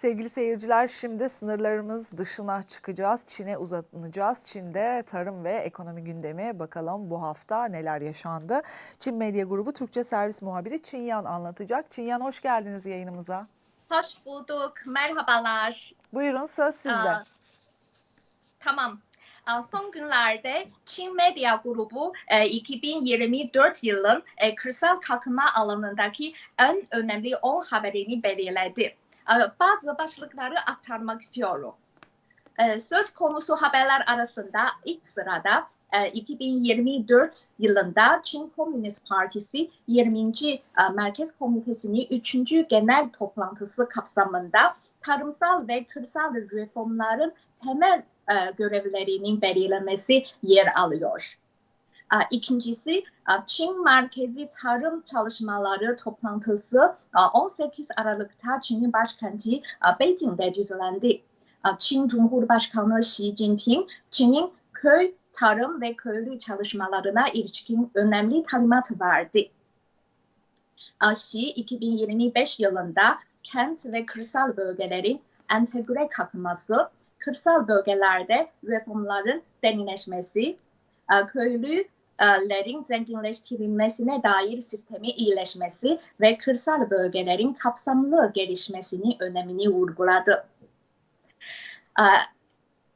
Sevgili seyirciler şimdi sınırlarımız dışına çıkacağız. Çin'e uzanacağız. Çin'de tarım ve ekonomi gündemi bakalım bu hafta neler yaşandı. Çin Medya Grubu Türkçe Servis Muhabiri Çinyan anlatacak. Çinyan hoş geldiniz yayınımıza. Hoş bulduk. Merhabalar. Buyurun söz sizde. Aa, tamam. Aa, Son günlerde Çin Medya Grubu e, 2024 yılın e, kırsal kalkınma alanındaki en önemli 10 haberini belirledi. Aa, Bazı başlıkları aktarmak istiyorum. E, Söz konusu haberler arasında ilk sırada e, 2024 yılında Çin Komünist Partisi 20. e, Merkez Komitesi'nin 3. genel toplantısı kapsamında tarımsal ve kırsal reformların temel e, görevlerinin belirlenmesi yer alıyor. İkincisi Çin Merkezi Tarım Çalışmaları toplantısı e, 18 Aralık'ta Çin'in başkenti Beijing'de düzenlendi. Çin Cumhurbaşkanı Xi Jinping, Çin'in köy tarım ve köylü çalışmalarına ilişkin önemli talimat verdi. Xi 2025 yılında kent ve kırsal bölgelerin entegre kalkması, kırsal bölgelerde reformların derinleşmesi, e, köylülerin zenginleştirilmesine dair sistemi iyileşmesi ve kırsal bölgelerin kapsamlı gelişmesinin önemini vurguladı. E,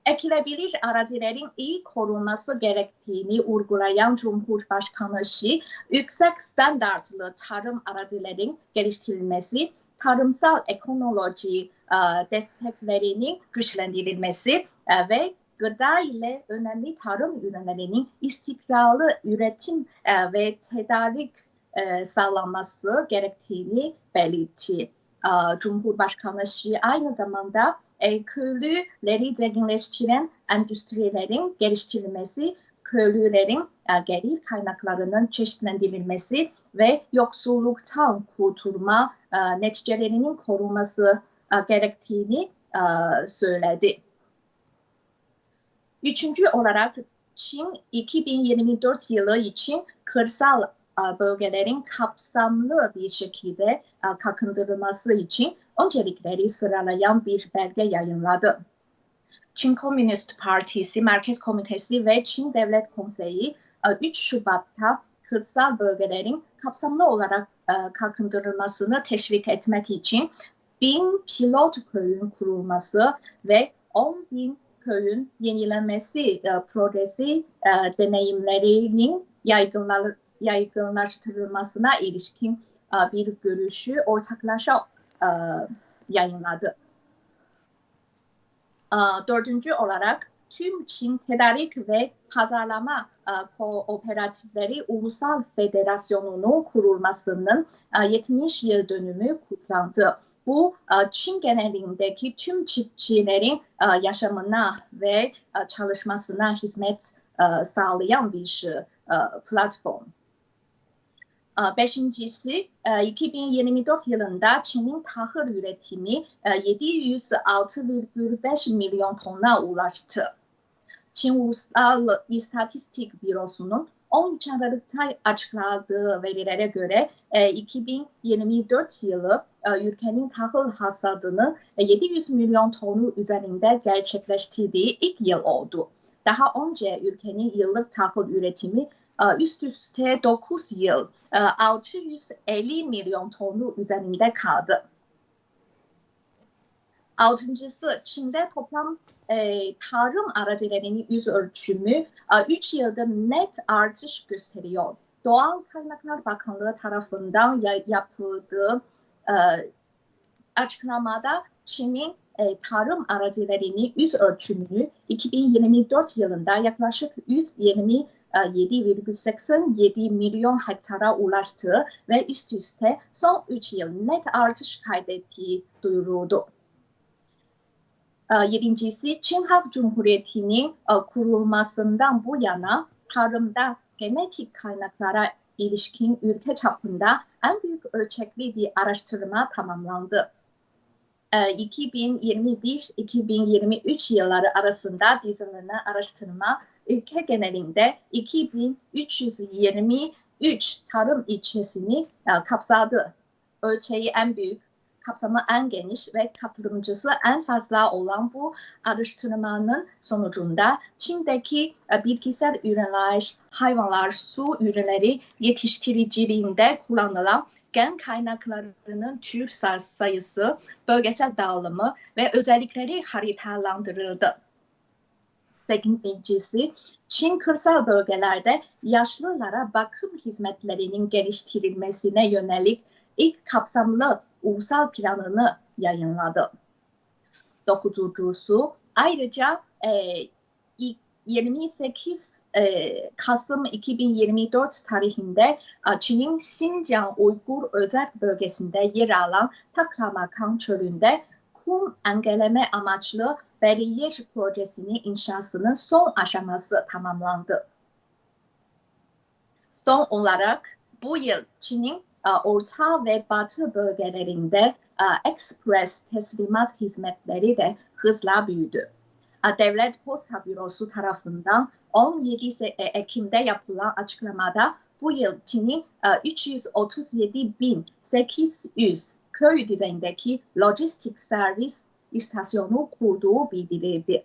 Ekilebilir arazilerin iyi korunması gerektiğini vurgulayan Cumhurbaşkanı Xi, yüksek standartlı tarım arazilerin geliştirilmesi, tarımsal ekoloji e, desteklerinin güçlendirilmesi e, ve gıda ile önemli tarım ürünlerinin istikrarlı üretim e, ve tedarik e, sağlanması gerektiğini belirtti. E, Cumhurbaşkanı Xi aynı zamanda e, köylüleri zenginleştiren endüstrilerin geliştirilmesi, köylülerin e, gelir kaynaklarının çeşitlendirilmesi ve yoksulluktan kurtulma e, neticelerinin korunması e, gerektiğini e, söyledi. Üçüncü olarak Çin 2024 yılı için kırsal bölgelerin kapsamlı bir şekilde kalkındırılması için öncelikleri sıralayan bir belge yayınladı. Çin Komünist Partisi Merkez Komitesi ve Çin Devlet Konseyi e, 3 Şubat'ta kırsal bölgelerin kapsamlı olarak kalkındırılmasını teşvik etmek için bin pilot köyün kurulması ve 10 bin köyün yenilenmesi e, projesi e, deneyimlerinin yaygınlaştırılmasına ilişkin e, bir görüşü ortaklaşa e, yayınladı. E, dördüncü olarak tüm Çin Tedarik ve Pazarlama e, Kooperatifleri Ulusal Federasyonu'nun kurulmasının e, 70 yıl dönümü kutlandı. Bu e, Çin genelindeki tüm çiftçilerin e, yaşamına ve e, çalışmasına hizmet sağlayan bir platform. Beşincisi, e, 2024 yılında Çin'in tahıl üretimi e, 706,5 milyon tona ulaştı. Çin Ulusal İstatistik Bürosu'nun 13 Aralık'ta açıkladığı verilere göre e, 2024 yılı ülkenin tahıl hasadını e, 700 milyon tonu üzerinde gerçekleştirdiği ilk yıl oldu. Daha önce ülkenin yıllık tahıl üretimi e, üst üste 9 yıl e, 650 milyon tonu üzerinde kaldı. Altıncısı Çin'de toplam e, tarım arazilerinin yüz ölçümü 3 yılda net artış gösteriyor. Doğal Kaynaklar Bakanlığı tarafından ya- yapıldığı e, açıklamada Çin'in e, tarım arazilerinin yüz ölçümünü 2024 yılında yaklaşık 127,87 milyon hektara ulaştığı ve üst üste son 3 yıl net artış kaydettiği duyuruldu. E, Yedincisi Çin Halk Cumhuriyeti'nin e, kurulmasından bu yana tarımda genetik kaynaklara ilişkin ülke çapında en büyük ölçekli bir araştırma tamamlandı. E, 2021-2023 yılları arasında düzenlenen araştırma ülke genelinde 2323 tarım ilçesini e, kapsadı. Ölçeği en büyük kapsamı en geniş ve katılımcısı en fazla olan bu araştırmanın sonucunda Çin'deki e, bitkisel ürünler, hayvanlar, su ürünleri yetiştiriciliğinde kullanılan gen kaynaklarının tür say- sayısı, bölgesel dağılımı ve özellikleri haritalandırıldı. Sekizincisi, Çin kırsal bölgelerde yaşlılara bakım hizmetlerinin geliştirilmesine yönelik ilk kapsamlı ulusal planını yayınladı. Dokuzuncusu, ayrıca e, ilk 28 e, Kasım 2024 tarihinde e, Çin'in Xinjiang Uygur özel bölgesinde yer alan Taklamakan çölünde kum engelleme amaçlı bariyer projesinin inşasının son aşaması tamamlandı. Son olarak bu yıl Çin'in orta ve batı bölgelerinde e, express teslimat hizmetleri de hızla büyüdü. E, Devlet Posta Bürosu tarafından 17 Se- e, Ekim'de yapılan açıklamada bu yıl Çin'in e, 337.800 köy düzeyindeki lojistik servis istasyonu kurduğu bildirildi.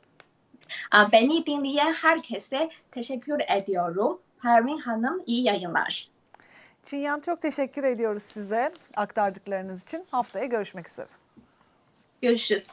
Beni dinleyen herkese teşekkür ediyorum. Pervin Hanım iyi yayınlar. Çinyan çok teşekkür ediyoruz size aktardıklarınız için. Haftaya görüşmek üzere. Görüşürüz.